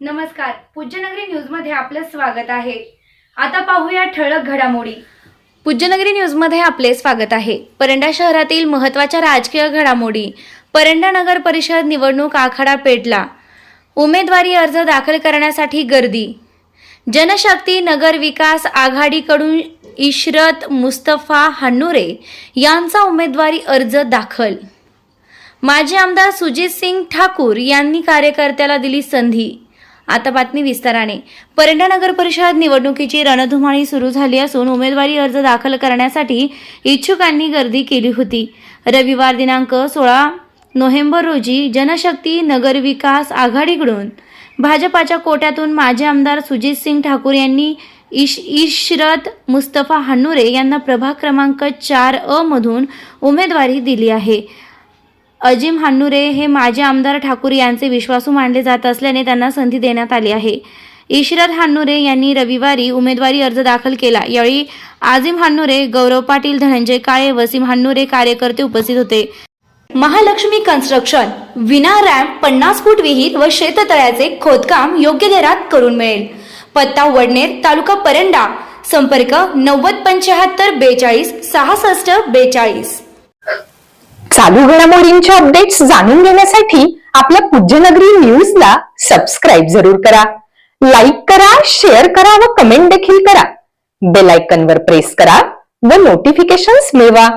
नमस्कार. पूज्यनगरी न्यूजमध्ये आपलं स्वागत आहे. आता पाहूया ठळक घडामोडी. पूज्यनगरी न्यूजमध्ये आपले स्वागत आहे. परंडा शहरातील महत्त्वाच्या राजकीय घडामोडी. परंडा नगर परिषद निवडणूक आखाडा पेटला. उमेदवारी अर्ज दाखल करण्यासाठी गर्दी. जनशक्ती नगर विकास आघाडीकडून इशरत मुस्तफा हन्नुरे यांचा उमेदवारी अर्ज दाखल. माजी आमदार सुजित सिंग ठाकूर यांनी कार्यकर्त्याला दिली संधी. आता बातमी विस्ताराने. परंडा नगर परिषद निवडणुकीची रणधुमाळी सुरू झाली असून उमेदवारी अर्ज दाखल करण्यासाठी इच्छुकांनी गर्दी केली होती. रविवार दिनांक सोळा नोव्हेंबर रोजी जनशक्ती नगर विकास आघाडीकडून भाजपाच्या कोट्यातून माजी आमदार सुजित सिंग ठाकूर यांनी इश इशरत मुस्तफा हन्नुरे यांना प्रभाग क्रमांक चार अ मधून उमेदवारी दिली आहे. अजिम हान्नुरे हे माजी आमदार ठाकूर यांचे विश्वासू मानले जात असल्याने त्यांना संधी देण्यात आली आहे. इशरत हान्नुरे यांनी रविवारी उमेदवारी अर्ज दाखल केला. यावेळी आजिम हान्नुरे गौरव पाटील धनंजय काळे वसीम हान्नुरे कार्यकर्ते उपस्थित होते. महालक्ष्मी कन्स्ट्रक्शन विना रॅम्प पन्नास फूट विहीर व शेततळ्याचे खोदकाम योग्य दरात करून मिळेल. पत्ता वडनेर तालुका परंडा. संपर्क नव्वद पंच्याहत्तर बेचाळीस सहासष्ट बेचाळीस. चालू घडामोडींचे अपडेट्स जाणून घेण्यासाठी आपल्या पूज्यनगरी न्यूजला सबस्क्राईब जरूर करा. लाईक करा शेअर करा व कमेंट देखील करा. बेल आयकनवर प्रेस करा व नोटिफिकेशन्स मिळवा.